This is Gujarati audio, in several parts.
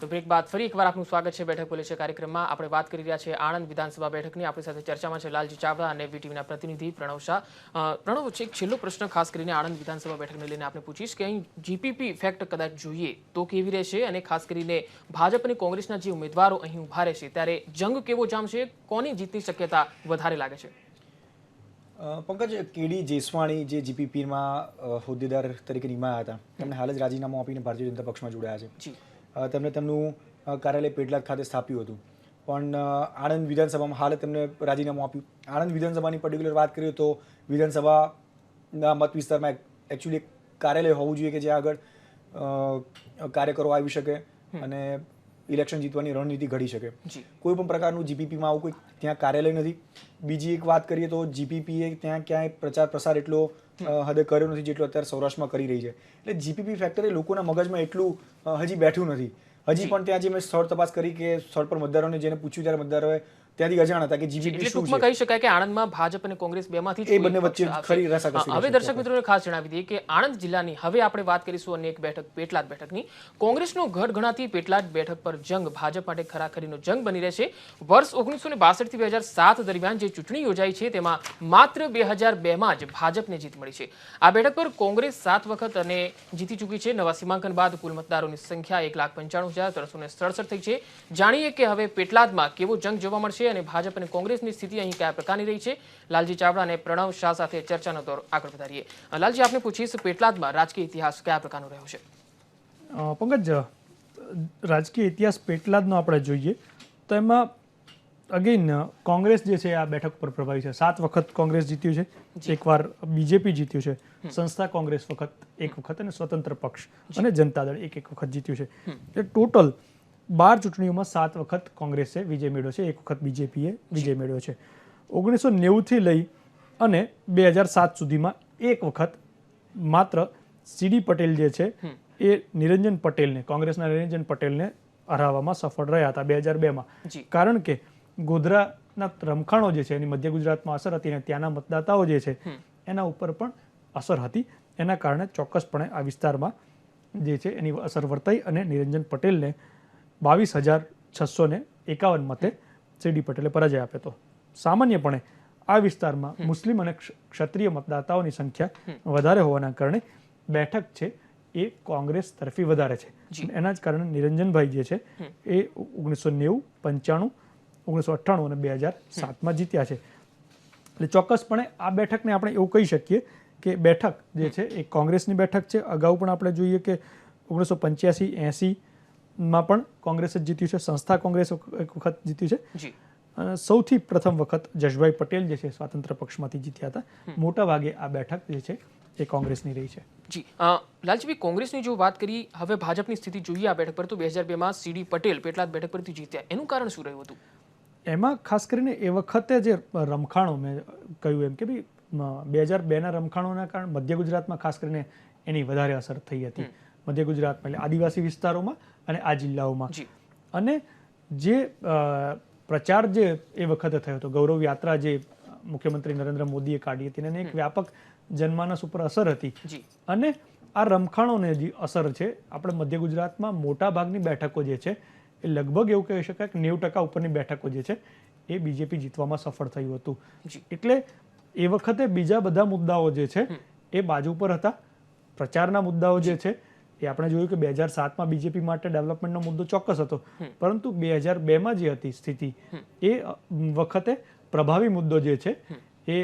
તો બ્રેક બાદ ફરી એકવાર આપનું સ્વાગત છે બેઠક બોલે છે કાર્યક્રમમાં. આપણે વાત કરી રહ્યા છે આણંદ વિધાનસભા બેઠકની. આપણી સાથે ચર્ચામાં છે લાલજી ચાવડા અને વીટીવીના પ્રતિનિધિ પ્રણવ શાહ. પ્રણવ છે એક છેલ્લો પ્રશ્ન ખાસ કરીને આણંદ વિધાનસભા બેઠકને લઈને આપણે પૂછીશ કે અહીં જીપીપી ઇફેક્ટ કદાચ જોઈએ તો કેવી રહેશે અને ખાસ કરીને ભાજપ અને કોંગ્રેસના જે ઉમેદવારો અહીં ઊભા રહેશે ત્યારે જંગ કેવો જામશે કોની જીતની શક્યતા વધારે લાગે છે? પંકજ કેડી જેસવાણી જે જીપીપીમાં હોદ્દેદાર તરીકે નિમાયા હતા તેમણે હાલ જ રાજીનામું આપીને ભારતીય જનતા પક્ષમાં જોડાયા છે. જી તેમણે તેમનું કાર્યાલય પેટલાદ ખાતે સ્થાપ્યું હતું. પણ આણંદ વિધાનસભામાં હાલ તેમને રાજીનામું આપ્યું. આણંદ વિધાનસભાની પર્ટિક્યુલર વાત કરીએ તો વિધાનસભાના મત વિસ્તારમાં એકચ્યુઅલી એક કાર્યાલય હોવું જોઈએ કે જ્યાં આગળ કાર્યકરો આવી શકે અને ઇલેક્શન જીતવાની રણનીતિ ઘડી શકે. કોઈ પણ પ્રકારનું જીપીપીમાં આવું કોઈ ત્યાં કાર્યાલય નથી. બીજી એક વાત કરીએ તો જીપીપીએ ત્યાં ક્યાંય પ્રચાર પ્રસાર એટલો હદે કર્યો નથી જેટલો અત્યારે સૌરાષ્ટ્રમાં કરી રહી છે. એટલે જીપીપી ફેક્ટરી લોકોના મગજમાં એટલું હજી બેઠું નથી. હજી પણ ત્યાં જે મેં સ્થળ તપાસ કરી કે સ્થળ પર મતદારોને જેને પૂછ્યું ત્યારે મતદારોએ ત્યાંથી અજાણ હતા કે એટલે શું છે? કહી શકાય કે આણંદમાં ભાજપ અને કોંગ્રેસ બેમાંથી એ બંને વચ્ચે ખરી રસાકસી હવે દર્શક મિત્રોને ખાસ જણાવી દઈએ કે આણંદ જિલ્લાની હવે આપણે વાત કરીશું અન્ય એક બેઠક પેટલાદ બેઠકની. કોંગ્રેસનો ગઢ ગણાતી પેટલાદ બેઠક પર જંગ ભાજપ માટે ખરાખરીનો જંગ બની રહેશે. વર્ષ ઓગણીસો ને થી બે હજાર સાત દરમિયાન જે ચૂંટણી યોજાઈ છે તેમાં માત્ર બે હજાર બેમાં જ ભાજપને જીત મળી છે. આ બેઠક પર કોંગ્રેસ સાત વખત અને જીતી ચૂકી છે. નવા સીમાંકન બાદ કુલ મતદારોની સંખ્યા એક લાખ પંચાણું હજાર ત્રણસો સડસઠ થઈ છે. જાણીએ કે હવે પેટલાદમાં કેવો જંગ જોવા મળશે અને ભાજપ અને કોંગ્રેસની સ્થિતિ અહીં કયા પ્રકારની રહી છે? લાલજી ચાવડા અને પ્રણવ શાહ સાથે ચર્ચાનો દોર આગળ વધારીએ. લાલજી, આપને પૂછીશ, પેટલાદમાં રાજકીય ઇતિહાસ કયા પ્રકારનો રહ્યો છે? પંકજ રાજકીય ઇતિહાસ પેટલાદનો આપણે જોઈએ. તો એમાં અગેન કોંગ્રેસ જે છે આ બેઠક પર પ્રભાવી છે. સાત વખત કોંગ્રેસ જીત્યું છે. એકવાર બીજેપી જીત્યું છે. સંસ્થા કોંગ્રેસ વખત એક વખત અને સ્વતંત્ર પક્ષ અને જનતા દળ એક એક વખત જીત્યું છે. એટલે ટોટલ બાર ચૂંટણીઓમાં સાત વખત કોંગ્રેસે વિજય મેળવ્યો છે. એક વખત બીજેપીએ વિજય મેળવ્યો છે. ઓગણીસો નેવુંથી લઈ અને બે હજાર સાત સુધીમાં એક વખત માત્ર સીડી પટેલ જે છે એ નિરંજન પટેલને કોંગ્રેસના નિરંજન પટેલને હરાવવામાં સફળ રહ્યા હતા બે હજાર બેમાં. કારણ કે ગોધરાના રમખાણો જે છે એની મધ્ય ગુજરાતમાં અસર હતી અને ત્યાંના મતદાતાઓ જે છે એના ઉપર પણ અસર હતી. એના કારણે ચોક્કસપણે આ વિસ્તારમાં જે છે એની અસર વર્તાઈ અને નિરંજન પટેલને બાવીસ હજાર છસો ને એકાવન મતે સીડી પટેલે પરાજય આપ્યો હતો. સામાન્યપણે આ વિસ્તારમાં મુસ્લિમ અને ક્ષ- ક્ષત્રિય મતદાતાઓની સંખ્યા વધારે હોવાના કારણે બેઠક છે એ કોંગ્રેસ તરફી વધારે છે. એના જ કારણે નિરંજનભાઈ જે છે એ ઓગણીસો નેવું પંચાણું ઓગણીસો અઠ્ઠાણું અને બે હજાર સાતમાં જીત્યા છે. એટલે ચોક્કસપણે આ બેઠકને આપણે એવું કહી શકીએ કે બેઠક જે છે એ કોંગ્રેસની બેઠક છે. અગાઉ પણ આપણે જોઈએ કે ઓગણીસો પંચ્યાસી એંસીમાં પણ કોંગ્રેસે જ જીત્યું છે. સંસ્થા કોંગ્રેસ એક વખત જીત્યું છે. સૌથી પ્રથમ વખત જશભાઈ પટેલ જે છે સ્વતંત્ર પક્ષમાંથી જીત્યા હતા. મોટા ભાગે આ બેઠક જે છે એ કોંગ્રેસની રહી છે. જી. લાલજીભાઈ કોંગ્રેસની જો વાત કરી હવે ભાજપની સ્થિતિ જોઈએ આ બેઠક પર તો બે હજાર બેમાં સીડી પટેલ પેટલાદ બેઠક પરથી જીત્યા. એનું કારણ શું રહ્યું હતું? એમાં ખાસ કરીને એ વખતે જે રમખાણો મેં કહ્યું એમ કે ભાઈ બે હજાર બેના રમખાણોના કારણે મધ્ય ગુજરાતમાં ખાસ કરીને એની વધારે અસર થઈ હતી. મધ્ય ગુજરાતમાં એટલે આદિવાસી વિસ્તારોમાં અને આ જિલ્લાઓમાં. અને જે પ્રચાર જે એ વખતે થયો હતો ગૌરવ યાત્રા જે મુખ્યમંત્રી નરેન્દ્ર મોદીએ કાઢી હતી અને એક વ્યાપક જનમાનસ ઉપર અસર હતી. અને આ રમખાણોને જે અસર છે આપણે મધ્ય ગુજરાતમાં મોટા ભાગની બેઠકો જે છે એ લગભગ એવું કહી શકાય કે નેવું ટકા ઉપરની બેઠકો જે છે એ બીજેપી જીતવામાં સફળ થયું હતું. એટલે એ વખતે બીજા બધા મુદ્દાઓ જે છે એ બાજુ પર હતા. પ્રચારના મુદ્દાઓ જે છે એ આપણે જોયું કે બે હજાર સાતમાં બીજેપી માટે ડેવલપમેન્ટનો મુદ્દો ચોક્કસ હતો. પરંતુ બે હજાર બેમાં જે હતી સ્થિતિ એ વખતે પ્રભાવી મુદ્દો જે છે એ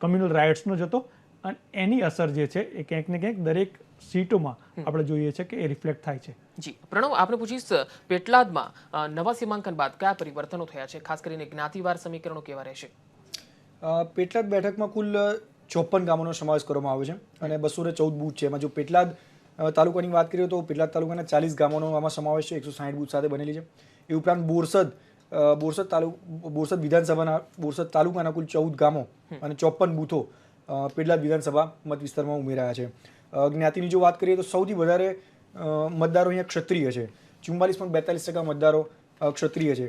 કમ્યુનલ રાઇટ્સનો જ હતો. અને એની અસર જે છે એ ક્યાંક ને ક્યાંક દરેક સીટોમાં આપણે જોઈએ છે કે એ રિફ્લેક્ટ થાય છે. જી. પ્રણવ આપણે પૂછીશ પેટલાદમાં નવા સીમાંકન બાદ કયા પરિવર્તનો થયા છે? ખાસ કરીને જ્ઞાતિવાર સમીકરણો કેવા રહેશે? અ, પેટલાદ બેઠકમાં કુલ ચોપન ગામોનો સમાવેશ કરવામાં આવ્યો છે અને બસો ને ચૌદ બૂથ છે. એમાં જો પેટલાદ તાલુકાની વાત કરીએ તો પેટલાદ તાલુકાના ચાલીસ ગામોનો આમાં સમાવેશ છે. એકસો સાઠ બૂથ સાથે બનેલી છે. એ ઉપરાંત બોરસદ બોરસદ તાલુ બોરસદ વિધાનસભાના બોરસદ તાલુકાના કુલ ચૌદ ગામો અને ચોપન બૂથો પેટલાદ વિધાનસભા મત વિસ્તારમાં ઉમેરાયા છે. જ્ઞાતિની જો વાત કરીએ તો સૌથી વધારે મતદારો અહીંયા ક્ષત્રિય છે. ચુમ્માલીસ પોઈન્ટ બેતાલીસ ટકા મતદારો ક્ષત્રિય છે.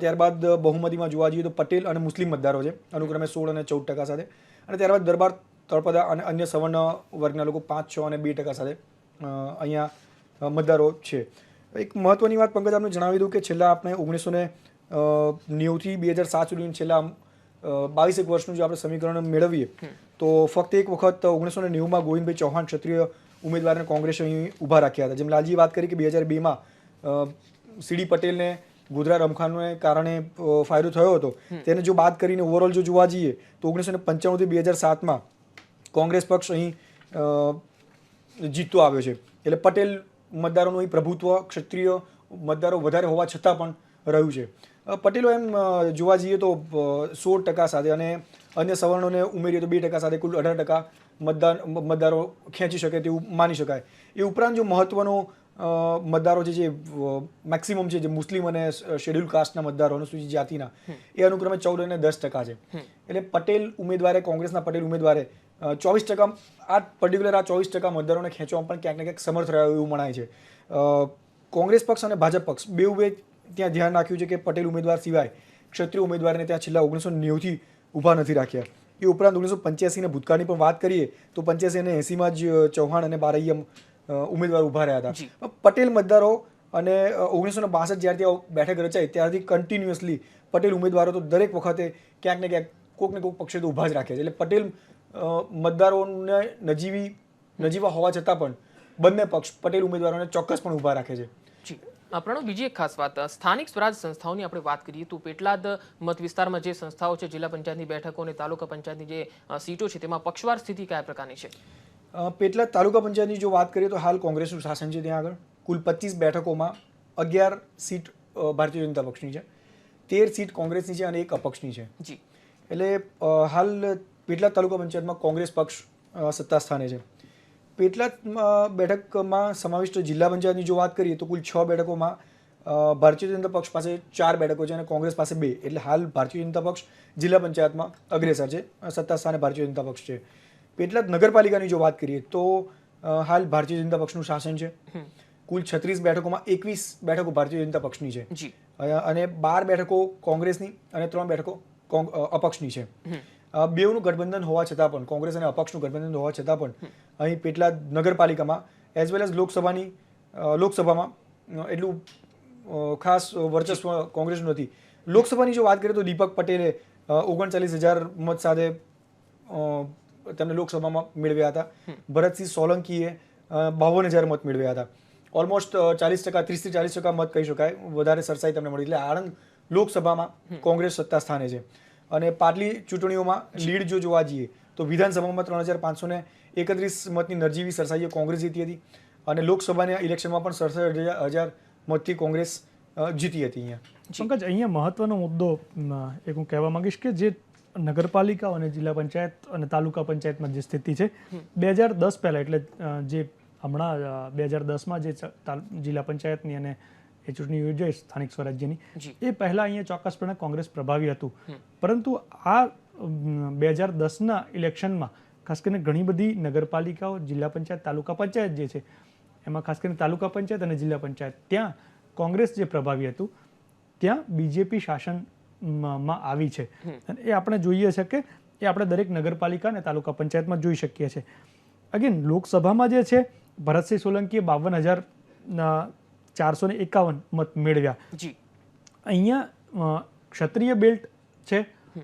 ત્યારબાદ બહુમતીમાં જોવા જઈએ તો પટેલ અને મુસ્લિમ મતદારો છે. અનુક્રમે સોળ અને ચૌદ ટકા સાથે. અને ત્યારબાદ દરબાર તળપદા અને અન્ય સવર્ણ વર્ગના લોકો પાંચ છ અને બે ટકા સાથે અહીંયા મતદારો છે. એક મહત્વની વાત પંકજ આપને જણાવી દઉં કે છેલ્લા આપણે ઓગણીસો ને નેવુંથી બે હજાર સાત સુધીની છેલ્લા બાવીસેક વર્ષનું જો આપણે સમીકરણ મેળવીએ તો ફક્ત એક વખત ઓગણીસો ને નેવુંમાં ગોવિંદભાઈ ચૌહાણ ક્ષત્રિય ઉમેદવારને કોંગ્રેસ અહીં ઊભા રાખ્યા હતા. જેમ લાલજીએ વાત કરી કે બે હજાર બેમાં સીડી પટેલને ગોધરા રમખાનને કારણે ફાયદો થયો હતો. તેને જો બાદ કરીને ઓવરઓલ જો જોવા જઈએ તો ઓગણીસો ને પંચાણુંથી બે હજાર સાતમાં કોંગ્રેસ પક્ષ અહીં જીતતો આવ્યો છે. એટલે પટેલ મતદારોનું અહીં પ્રભુત્વ ક્ષત્રિય મતદારો વધારે હોવા છતાં પણ રહ્યું છે. પટેલો એમ જોવા જઈએ તો સોળ ટકા સાથે અને અન્ય સવર્ણોને ઉમેરીએ તો બે ટકા સાથે કુલ અઢાર ટકા મતદાન મતદારો ખેંચી શકે તેવું માની શકાય. એ ઉપરાંત જો મહત્વનો મતદારો જે જે મેક્સિમમ છે જે મુસ્લિમ અને શેડ્યુલ કાસ્ટના મતદારો અનુસૂચિત જાતિના એ અનુક્રમે ચૌદ અને દસ ટકા છે. એટલે પટેલ ઉમેદવારે કોંગ્રેસના પટેલ ઉમેદવારે ચોવીસ ટકા આ પર્ટિક્યુલર આ ચોવીસ ટકા મતદારોને ખેંચવામાં પણ ક્યાંક ને ક્યાંક સમર્થ રહ્યો એવું મનાય છે. કોંગ્રેસ પક્ષ અને ભાજપ પક્ષ બે ત્યાં ધ્યાન રાખ્યું છે કે પટેલ ઉમેદવાર સિવાય ક્ષત્રિય ઉમેદવારને ત્યાં છેલ્લા ઓગણીસો નેવુંથી ઊભા નથી રાખ્યા. એ ઉપરાંત ઓગણીસો પંચ્યાસીના ભૂતકાળની પણ વાત કરીએ તો પંચ્યાસી અને એંસીમાં જ ચૌહાણ અને બારૈયમ ઉમેદવાર ઊભા રહ્યા હતા. પટેલ મતદારો અને ઓગણીસો ને બાસઠ જ્યારથી બેઠક રચાઈ ત્યારથી કન્ટિન્યુઅસલી પટેલ ઉમેદવારો તો દરેક વખતે ક્યાંક ને ક્યાંક કોઈક ને કોઈક પક્ષે તો ઊભા જ રાખે છે. એટલે પટેલ મતદારોને નજીવી નજીવા હોવા છતાં પણ બંને પક્ષ પટેલ ઉમેદવારોને ચોક્કસ પણ ઊભા રાખે છે. પ્રણવ બીજી એક ખાસ વાત. સ્થાનિક સ્વરાજ સંસ્થાઓની આપણે વાત કરીએ તો પેટલાદ મત વિસ્તારમાં જે સંસ્થાઓ છે જિલ્લા પંચાયતની બેઠકો અને તાલુકા પંચાયતની જે સીટો છે તેમાં પક્ષવાર સ્થિતિ કયા પ્રકારની છે? પેટલાદ તાલુકા પંચાયતની જો વાત કરીએ તો હાલ કોંગ્રેસનું શાસન છે ત્યાં આગળ. કુલ પચીસ બેઠકોમાં અગિયાર સીટ ભારતીય જનતા પક્ષની છે. તેર સીટ કોંગ્રેસની છે અને એક અપક્ષની છે. જી. એટલે હાલ પેટલાદ તાલુકા પંચાયતમાં કોંગ્રેસ પક્ષ સત્તા સ્થાને છે. પેટલાદ અ, બેઠકમાં સમાવિષ્ટ જિલ્લા પંચાયતની જો વાત કરીએ તો કુલ છ બેઠકોમાં ભારતીય જનતા પક્ષ પાસે ચાર બેઠકો છે અને કોંગ્રેસ પાસે બે. એટલે હાલ ભારતીય જનતા પક્ષ જિલ્લા પંચાયતમાં અગ્રેસર છે સત્તા સ્થાને ભારતીય જનતા પક્ષ છે. પેટલાદ નગરપાલિકાની જો વાત કરીએ તો હાલ ભારતીય જનતા પક્ષનું શાસન છે. કુલ છત્રીસ બેઠકોમાં એકવીસ બેઠકો ભારતીય જનતા પક્ષની છે. અને બાર બેઠકો કોંગ્રેસની અને ત્રણ બેઠકો અપક્ષની છે. બેઉનું ગઠબંધન હોવા છતાં પણ કોંગ્રેસ અને અપક્ષનું ગઠબંધન હોવા છતાં પણ અહીં પેટલા નગરપાલિકામાં એઝ વેલ એઝ લોકસભાની લોકસભામાં એટલું ખાસ વર્ચસ્વ કોંગ્રેસનું નથી. લોકસભાની જો વાત કરીએ તો દીપક પટેલે ઓગણચાલીસ હજાર મત સાથે તેમને લોકસભામાં મેળવ્યા હતા. ભરતસિંહ સોલંકીએ બાવન હજાર મત મેળવ્યા હતા. ઓલમોસ્ટ ચાલીસ ટકા ત્રીસથી ચાલીસ ટકા મત કહી શકાય. વધારે સરસાઈ તમને મળી. એટલે આણંદ લોકસભામાં કોંગ્રેસ સત્તા સ્થાને છે. અને પાટલી ચૂંટણીઓમાં લીડ જો જોવા જઈએ તો વિધાનસભામાં ત્રણ હજાર પાંચસો ને એકત્રીસ મતની નરજીવી સરસાઈએ કોંગ્રેસ જીતી હતી. અને લોકસભાના ઇલેક્શનમાં પણ સડસઠ હજાર મતથી કોંગ્રેસ જીતી હતી અહીંયા. પંકજ અહીંયા મહત્વનો મુદ્દો એક હું કહેવા માંગીશ કે જે નગરપાલિકાઓ અને જિલ્લા પંચાયત અને તાલુકા પંચાયતમાં જે સ્થિતિ છે બે હજાર દસ પહેલાં એટલે જે હમણાં બે હજાર દસમાં જે જિલ્લા પંચાયતની અને એ ચૂંટણી યોજાઈ સ્થાનિક સ્વરાજ્યની. એ પહેલાં અહીંયા ચોક્કસપણે કોંગ્રેસ પ્રભાવી હતું. પરંતુ આ બે હજાર દસના ઇલેક્શનમાં ખાસ કરીને ઘણી બધી નગરપાલિકાઓ જિલ્લા પંચાયત તાલુકા પંચાયત જે છે એમાં ખાસ કરીને તાલુકા પંચાયત અને જિલ્લા પંચાયત ત્યાં કોંગ્રેસ જે પ્રભાવી હતું ત્યાં બીજેપી શાસનમાં આવી છે. અને એ આપણે જોઈએ છે કે એ આપણે દરેક નગરપાલિકા અને તાલુકા પંચાયતમાં જોઈ શકીએ છીએ. અગેન લોકસભામાં જે છે ભરતસિંહ સોલંકીએ બાવન હજાર ચારસો ને એકાવન મત મેળવ્યા. જી. અહીંયા ક્ષત્રિય બેલ્ટ છે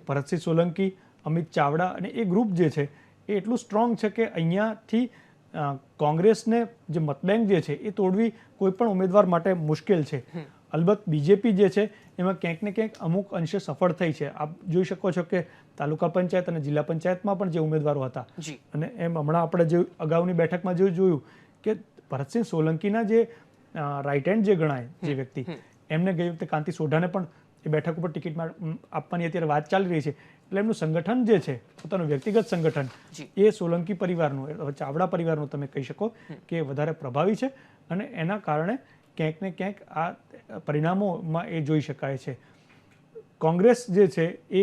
ભરતસિંહ સોલંકી અમિત ચાવડા અને એ ગ્રુપ જે છે એ એટલું સ્ટ્રોંગ છે કે અહીંયાથી કોંગ્રેસને જે મતબેંક જે છે એ તોડવી કોઈ પણ ઉમેદવાર માટે મુશ્કેલ છે. અલબત્ત બીજેપી જે છે એમાં ક્યાંક ને ક્યાંક અમુક અંશે સફળ થઈ છે. આપ જોઈ શકો છો કે તાલુકા પંચાયત અને જિલ્લા પંચાયતમાં પણ જે ઉમેદવારો હતા. અને એમ હમણાં આપણે જે અગાઉની બેઠકમાં જે જોયું કે ભરતસિંહ સોલંકીના જે રાઇટ હેન્ડ જે ગણાય જે વ્યક્તિ એમને ગઈ વખતે કાંતિ સોઢાને પણ એ બેઠક ઉપર ટિકિટ આપવાની અત્યારે વાત ચાલી રહી છે. એટલે એમનું સંગઠન જે છે પોતાનું વ્યક્તિગત સંગઠન એ એ સોલંકી પરિવારનું ચાવડા પરિવારનું તમે કહી શકો કે વધારે પ્રભાવી છે અને એના કારણે ક્યાંક ને ક્યાંક આ પરિણામોમાં એ જોઈ શકાય છે. કોંગ્રેસ જે છે એ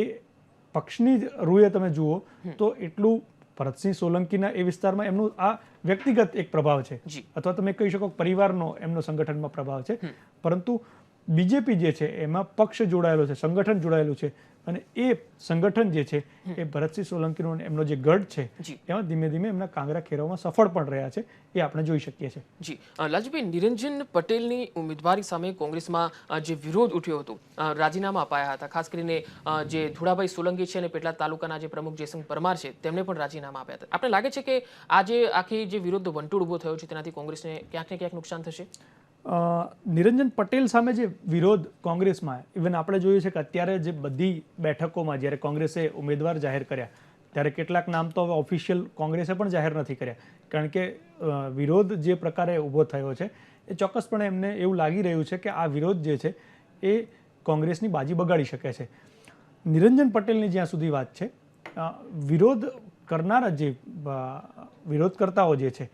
પક્ષની જ રૂએ તમે જુઓ તો એટલું ભરતસિંહ સોલંકીના એ વિસ્તારમાં એમનું આ વ્યક્તિગત એક પ્રભાવ છે. અથવા તમે કહી શકો પરિવારનો એમનો સંગઠનમાં પ્રભાવ છે. પરંતુ બીજેપી જે છે એમાં પક્ષ જોડાયેલો છે સંગઠન જોડાયેલું છે. અને એ સંગઠન જે છે એ ભરતસિંહ સોલંકીનો એમનો જે ગઢ છે. એમાં ધીમે ધીમે એમના કાંગરા ખેરવામાં સફળ પણ રહ્યા છે એ આપણે જોઈ શકીએ છીએ. જી. લાલજીભાઈ નિરંજન પટેલની ઉમેદવારી સામે કોંગ્રેસમાં જે વિરોધ ઉઠ્યો હતો રાજીનામા અપાયા હતા. ખાસ કરીને જે ધુળાભાઈ સોલંકી છે અને પેટલાદ તાલુકાના જે પ્રમુખ જયસંગ પરમાર છે તેમને પણ રાજીનામા આપ્યા હતા. આપણે લાગે છે કે આ જે આખી જે વિરોધ વંટોળ ઊભો થયો છે તેનાથી કોંગ્રેસને ક્યાંક ને ક્યાંક નુકસાન થશે? નિરંજન પટેલ સામે જે વિરોધ કોંગ્રેસમાં ઇવન આપણે જોયું છે કે અત્યારે જે બધી બેઠકોમાં જ્યારે કોંગ્રેસે ઉમેદવાર જાહેર કર્યા, ત્યારે કેટલાક નામ તો હવે ઓફિશિયલ કોંગ્રેસે પણ જાહેર નથી કર્યા. કારણ કે વિરોધ જે પ્રકારે ઊભો થયો છે, એ ચોક્કસપણે એમને એવું લાગી રહ્યું છે કે આ વિરોધ જે છે, એ કોંગ્રેસની બાજી બગાડી શકે છે. નિરંજન પટેલની જ્યાં સુધી વાત છે વિરોધ કરનારા જે વિરોધ વિરોધકર્તાઓ જે છે,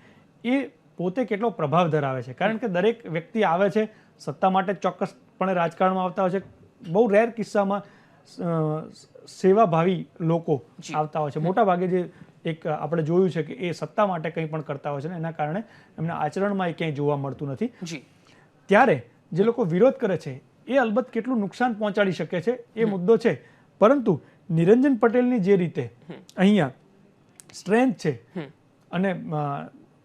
એ પોતે કેટલો પ્રભાવ ધરાવે છે? કારણ કે દરેક વ્યક્તિ આવે છે સત્તા માટે ચોક્કસપણે રાજકારણમાં આવતા હોય છે. બહુ રેર કિસ્સામાં સેવાભાવી લોકો આવતા હોય છે. મોટા ભાગે જે એક આપણે જોયું છે કે એ સત્તા માટે કંઈ પણ કરતા હોય છે ને એના કારણે એમના આચરણમાં એ ક્યાંય જોવા મળતું નથી. ત્યારે જે લોકો વિરોધ કરે છે એ અલબત્ત કેટલું નુકસાન પહોંચાડી શકે છે એ મુદ્દો છે. પરંતુ નિરંજન પટેલની જે રીતે અહીંયા સ્ટ્રેન્થ છે અને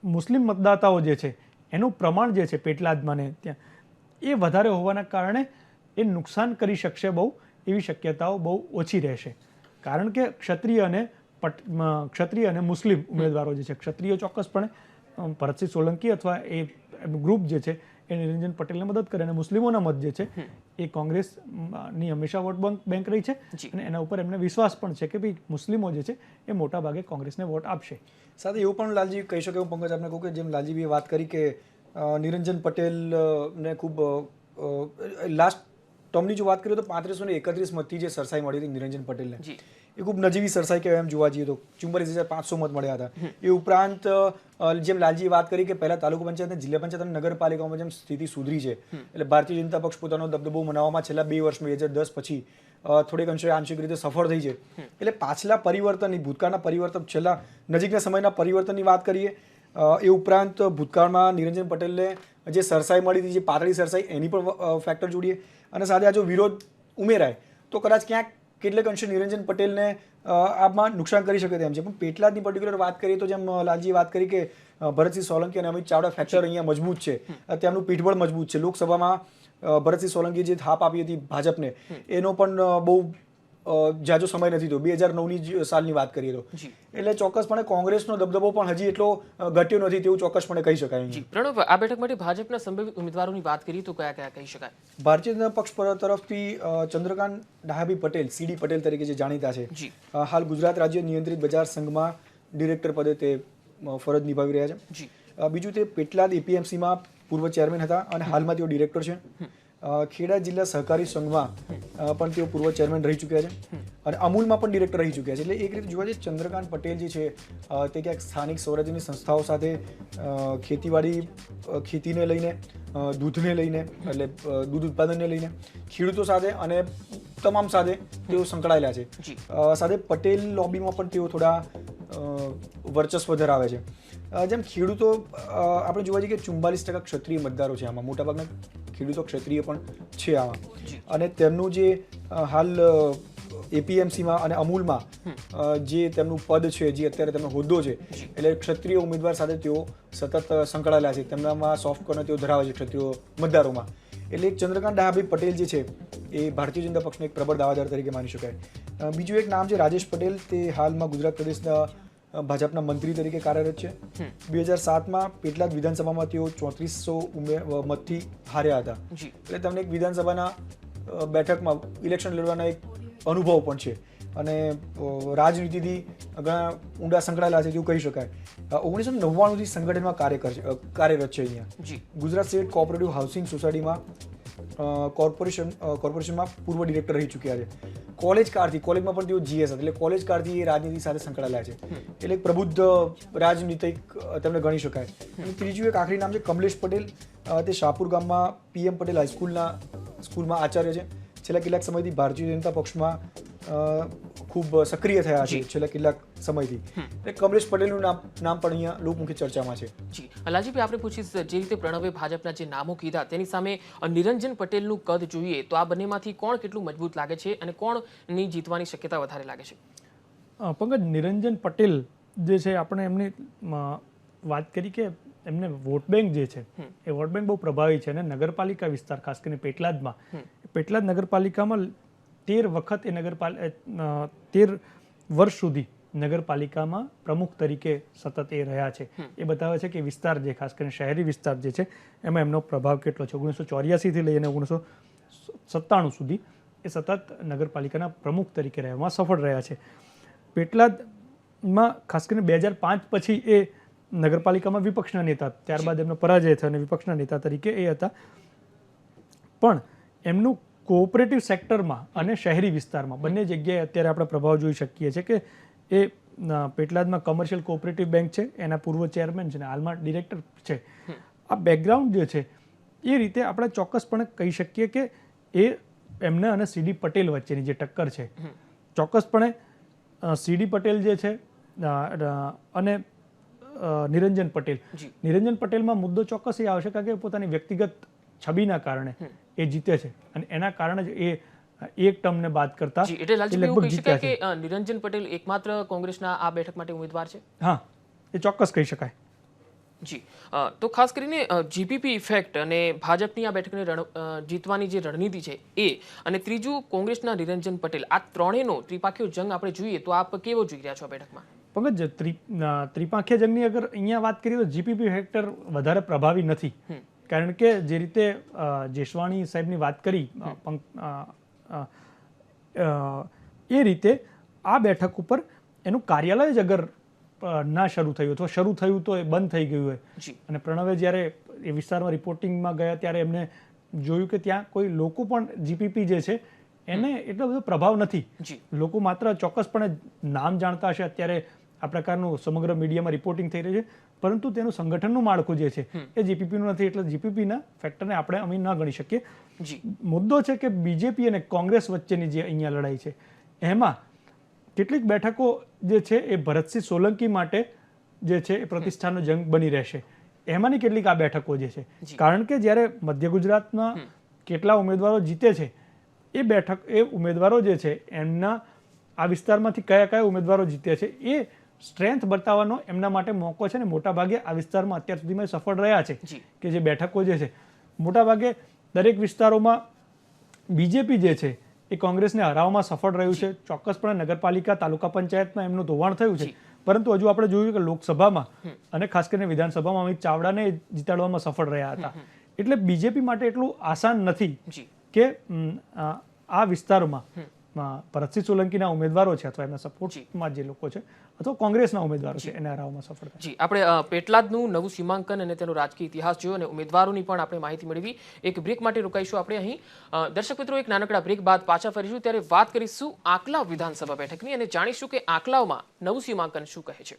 મુસ્લિમ મતદાતાઓ જે છે, એનું પ્રમાણ જે છે પેટલાદમાં ને ત્યાં, એ વધારે હોવાના કારણે એ નુકસાન કરી શકશે બહુ, એવી શક્યતાઓ બહુ ઓછી રહેશે. કારણ કે ક્ષત્રિય અને પટ ક્ષત્રિય અને મુસ્લિમ ઉમેદવારો જે છે, ક્ષત્રિય ચોક્કસપણે ભરતસિંહ સોલંકી અથવા એ ગ્રુપ જે છે, એ નિરંજન પટેલને મદદ કરે અને મુસ્લિમોના મત જે છે એ કોંગ્રેસની હંમેશા વોટ બેંક બેંક રહી છે અને એના ઉપર એમને વિશ્વાસ પણ છે કે ભાઈ મુસ્લિમો જે છે એ મોટા ભાગે કોંગ્રેસને વોટ આપશે. સાથે એવું પણ લાલજી કહી શકે હું પંકજ આપને કહું કે જેમ લાલજીભાઈએ વાત કરી કે નિરંજન પટેલ ને ખૂબ લાસ્ટ ટર્મની જો વાત કરીએ તો પાંત્રીસો ને એકત્રીસ મતથી જે સરસાઈ મળી હતી નિરંજન પટેલને એ ખૂબ નજીવી સરસાઈ કહેવાય એમ જોવા જઈએ તો. ચુમ્માલીસ હજાર પાંચસો મત મળ્યા હતા. એ ઉપરાંત જેમ લાલજી વાત કરી કે પહેલા તાલુકા પંચાયત અને જિલ્લા પંચાયત અને નગરપાલિકાઓમાં જેમ સ્થિતિ સુધરી છે એટલે ભારતીય જનતા પક્ષ પોતાનો દબદબો મનાવવામાં છેલ્લા બે વર્ષમાં બે હજાર દસ પછી થોડીક અંશે આંશિક રીતે સફળ થઈ છે. એટલે પાછલા પરિવર્તનની ભૂતકાળના પરિવર્તન છેલ્લા નજીકના સમયના પરિવર્તનની વાત કરીએ એ ઉપરાંત ભૂતકાળમાં નિરંજન પટેલને જે સરસાઈ મળી હતી જે પાતળી સરસાઈ એની પણ ફેક્ટર જોડીએ. અને સાથે આ જો વિરોધ ઉમેરાય તો કદાચ ક્યાંક કેટલેક અંશે નિરંજન પટેલને આમાં નુકસાન કરી શકે તેમ છે. પણ પેટલાદની પર્ટિક્યુલર વાત કરીએ તો જેમ લાલજી વાત કરી કે ભરતસિંહ સોલંકી અને અમિત ચાવડા ફેક્ટર અહીંયા મજબૂત છે. તેમનું પીઠબળ મજબૂત છે. લોકસભામાં ભરતસિંહ સોલંકી જે થાપ આપી હતી ભાજપને એનો પણ બહુ જાજો સમય નથી થયો. બે હજાર નવની સાલની વાત કરીએ તો. એટલે ચોક્કસપણે કોંગ્રેસનો દબદબો પણ હજી એટલો ઘટ્યો નથી તેવું ચોક્કસપણે કહી શકાય જી. પ્રણવ આ બેઠક માટે ભાજપના સંભવિત ઉમેદવારોની વાત કરીએ તો કયા કયા કહી શકાય? ભારતીય જનતા પક્ષ તરફથી ચંદ્રકાંત ડાહાબી પટેલ સીડી પટેલ તરીકે જે જાણીતા છે હાલ ગુજરાત રાજ્ય નિયંત્રિત બજાર સંઘમાં ડિરેક્ટર પદે તે ફરજ નિભાવી રહ્યા છે. બીજું તે પેટલાદ એપીએમસીમાં પૂર્વ ચેરમેન હતા અને હાલમાં તેઓ ડિરેક્ટર છે. ખેડા જિલ્લા સહકારી સંઘમાં પણ તેઓ પૂર્વ ચેરમેન રહી ચૂક્યા છે. અને અમૂલમાં પણ ડિરેક્ટર રહી ચૂક્યા છે. એટલે એક રીતે જોવા જઈએ ચંદ્રકાંત પટેલ જે છે તે ક્યાંક સ્થાનિક સ્વરાજ્યની સંસ્થાઓ સાથે ખેતીવાડી ખેતીને લઈને દૂધને લઈને એટલે દૂધ ઉત્પાદનને લઈને ખેડૂતો સાથે અને તમામ સાથે તેઓ સંકળાયેલા છે. સાથે પટેલ લોબીમાં પણ તેઓ થોડા વર્ચસ્વ ધરાવે છે. જેમ ખેડૂતો આપણે જોવા જઈએ કે ચુમ્બાલીસ ટકા ક્ષત્રિય મતદારો છે આમાં. મોટાભાગના ખેડૂતો ક્ષત્રિય પણ છે આમાં. અને તેમનું જે હાલ એપીએમસીમાં અને અમૂલમાં જે તેમનું પદ છે જે અત્યારે તેમનો હોદ્દો છે એટલે ક્ષત્રિય ઉમેદવાર સાથે તેઓ સતત સંકળાયેલા છે. તેમનામાં સોફ્ટ કોર્નર તેઓ ધરાવે છે ક્ષત્રિય મતદારોમાં. એટલે એક ચંદ્રકાંત ડાહાભાઈ પટેલ જે છે એ ભારતીય જનતા પક્ષનો એક પ્રબળ દાવાદાર તરીકે માની શકાય. બીજું એક નામ છે રાજેશ પટેલ. તે હાલમાં ગુજરાત પ્રદેશના ભાજપના મંત્રી તરીકે કાર્યરત છે. બે હજાર સાતમાં પેટલાદ વિધાનસભામાં તેઓ ચોત્રીસો મતથી હાર્યા હતા. એટલે તમને એક વિધાનસભાના બેઠકમાં ઇલેક્શન લડવાનો એક અનુભવ પણ છે. અને રાજનીતિથી ઘણા ઊંડા સંકળાયેલા છે તેવું કહી શકાય. ઓગણીસો નવ્વાણુંથી સંગઠનમાં કાર્ય કાર્યરત છે અહીંયા. ગુજરાત સ્ટેટ કોઓપરેટિવ હાઉસિંગ સોસાયટીમાં કોર્પોરેશન કોર્પોરેશનમાં પૂર્વ ડિરેક્ટર રહી ચૂક્યા છે. કોલેજ કાળથી કોલેજમાં પણ તેઓ જીએસ હતા એટલે કોલેજ કાળથી એ રાજનીતિ સાથે સંકળાયેલા છે. એટલે એક પ્રબુદ્ધ રાજનીતિક તેમને ગણી શકાય. અને ત્રીજું એક આખરી નામ છે કમલેશ પટેલ. તે શાહપુર ગામમાં પીએમ પટેલ હાઈસ્કૂલના સ્કૂલમાં આચાર્ય છે. છેલ્લા કેટલાક સમયથી ભારતીય જનતા પક્ષમાં ખૂબ સક્રિય થયા છે છેલ્લા કેટલાક સમયથી. એટલે કમલેશ પટેલનું નામ નામ પણ અહીંયા લોકમુખી ચર્ચામાં છે. જી. લાલજીભાઈ આપણે પૂછીશ જે રીતે પ્રણવે ભાજપના જે નામો કીધા તેની સામે નિરંજન પટેલનું કદ જોઈએ તો આ બંનેમાંથી કોણ કેટલું મજબૂત લાગે છે અને કોણની જીતવાની શક્યતા વધારે લાગે છે? પંકજ નિરંજન પટેલ જે છે આપણે એમની વાત કરી કે એમને વોટ બેંક જે છે એ વોટ બેંક બહુ પ્રભાવી છે અને નગરપાલિકા વિસ્તાર ખાસ કરીને પેટલાદમાં. પેટલાદ નગરપાલિકામાં તેર વખત એ નગરપાલિકા તેર વર્ષ સુધી નગરપાલિકામાં પ્રમુખ તરીકે સતત એ રહ્યા છે. એ બતાવે છે કે વિસ્તાર જે ખાસ કરીને શહેરી વિસ્તાર જે છે એમાં એમનો પ્રભાવ કેટલો છે? ઓગણીસો ચોર્યાસીથી લઈને ઓગણીસો સત્તાણું સુધી એ સતત નગરપાલિકાના પ્રમુખ તરીકે રહેવામાં સફળ રહ્યા છે. પેટલાદમાં ખાસ કરીને બે હજાર પાંચ પછી એ નગરપાલિકામાં વિપક્ષના નેતા ત્યારબાદ એમનો પરાજય થયો અને વિપક્ષના નેતા તરીકે એ હતા. પણ એમનું કોઓપરેટિવ સેક્ટરમાં અને શહેરી વિસ્તારમાં બંને જગ્યાએ અત્યારે આપણે પ્રભાવ જોઈ શકીએ છીએ કે એ પેટલાદમાં કમર્શિયલ કોઓપરેટિવ બેંક છે એના પૂર્વ ચેરમેન છે અને હાલમાં ડિરેક્ટર છે. આ બેકગ્રાઉન્ડ જે છે એ રીતે આપણે ચોક્કસપણે કહી શકીએ કે એ એમને અને સીડી પટેલ વચ્ચેની જે ટક્કર છે. ચોક્કસપણે સીડી પટેલ જે છે અને નિરંજન પટેલ. નિરંજન પટેલમાં મુદ્દો ચોક્કસ એ આવશે કારણ કે પોતાની વ્યક્તિગત છબીના કારણે. એ જીતે છે. અને એના કારણે જ એ એક ટર્મને બાદ કરતા એટલે લગભગ જીત્યા છે. નિરંજન પટેલ એકમાત્ર કોંગ્રેસના આ બેઠક માટે ઉમેદવાર છે? હા એ ચોક્કસ કહી શકાય. જી તો ખાસ કરીને જીપીપી ઇફેક્ટ અને ભાજપની આ બેઠકને જીતવાની જે રણનીતિ છે એ અને ત્રીજું કોંગ્રેસના નિરંજન પટેલ આ ત્રણેયનો ત્રિપાખીયો જંગ આપણે જોઈએ તો આપ કેવો જોઈ રહ્યા છો આ બેઠકમાં? પંકજ ત્રિ- ત્રિપાંખીય જંગની અગર અહીંયા વાત કરીએ તો જીપીપી ફેક્ટર વધારે પ્રભાવી નથી. કારણ કે જે રીતે જેશવાણી જેસવાણી સાહેબની વાત કરી એ રીતે આ બેઠક ઉપર એનું કાર્યાલય જ અગર ના શરૂ થયું અથવા શરૂ થયું તો એ બંધ થઈ ગયું હોય. અને પ્રણવે જ્યારે એ વિસ્તારમાં રિપોર્ટિંગમાં ગયા ત્યારે એમને જોયું કે ત્યાં કોઈ લોકો પણ જીપીપી જે છે એને એટલો બધો પ્રભાવ નથી. લોકો માત્ર ચોક્કસપણે નામ જાણતા હશે અત્યારે આ પ્રકારનું સમગ્ર મીડિયામાં રિપોર્ટિંગ થઈ રહ્યું છે. પરંતુ તેનું સંગઠનનું માળખું જે છે એ જીપીપીનું નથી એટલે જીપીપીના ફેક્ટરને આપણે અમે ન ગણી શકીએ. મુદ્દો છે કે બીજેપી અને કોંગ્રેસ વચ્ચેની જે અહીંયા લડાઈ છે એમાં કેટલીક બેઠકો જે છે એ ભરતસિંહ સોલંકી માટે જે છે એ પ્રતિષ્ઠાનો જંગ બની રહેશે. એમાંની કેટલીક આ બેઠકો જે છે. કારણ કે જ્યારે મધ્ય ગુજરાતમાં કેટલા ઉમેદવારો જીતે છે એ બેઠક એ ઉમેદવારો જે છે એમના આ વિસ્તારમાંથી કયા કયા ઉમેદવારો જીત્યા છે એ સ્ટ્રેન્થ બતાવવાનો એમના માટે મોકો છે ને મોટાભાગે આ વિસ્તારમાં અત્યાર સુધીમાં સફળ રહ્યા છે કે જે બેઠકો જે છે મોટાભાગે દરેક વિસ્તારોમાં બીજેપી જે છે એ કોંગ્રેસને હરાવવામાં સફળ રહ્યું છે. ચોક્કસપણે નગરપાલિકા તાલુકા પંચાયતમાં એમનું ધોવાણ થયું છે. પરંતુ હજુ આપણે જોયું કે લોકસભામાં અને ખાસ કરીને વિધાનસભામાં અમિત ચાવડાને જીતાડવામાં સફળ રહ્યા હતા. એટલે બીજેપી માટે એટલું આસાન નથી કે આ વિસ્તારમાં ભરતસિંહ સોલંકીના ઉમેદવારો છે અથવા એમના સપોર્ટમાં જે લોકો છે અથવા કોંગ્રેસના ઉમેદવારો છે એને હરાવવામાં સફળ જી આપણે પેટલાદનું નવું સીમાંકન અને તેનો રાજકીય ઇતિહાસ જોયો અને ઉમેદવારોની પણ આપણે માહિતી મેળવી. એક બ્રેક માટે રોકાઈશું આપણે અહીં. દર્શક મિત્રો એક નાનકડા બ્રેક બાદ પાછા ફરીશું. ત્યારે વાત કરીશું આંકલાવ વિધાનસભા બેઠકની અને જાણીશું કે આંકલાવમાં નવું સીમાંકન શું કહે છે.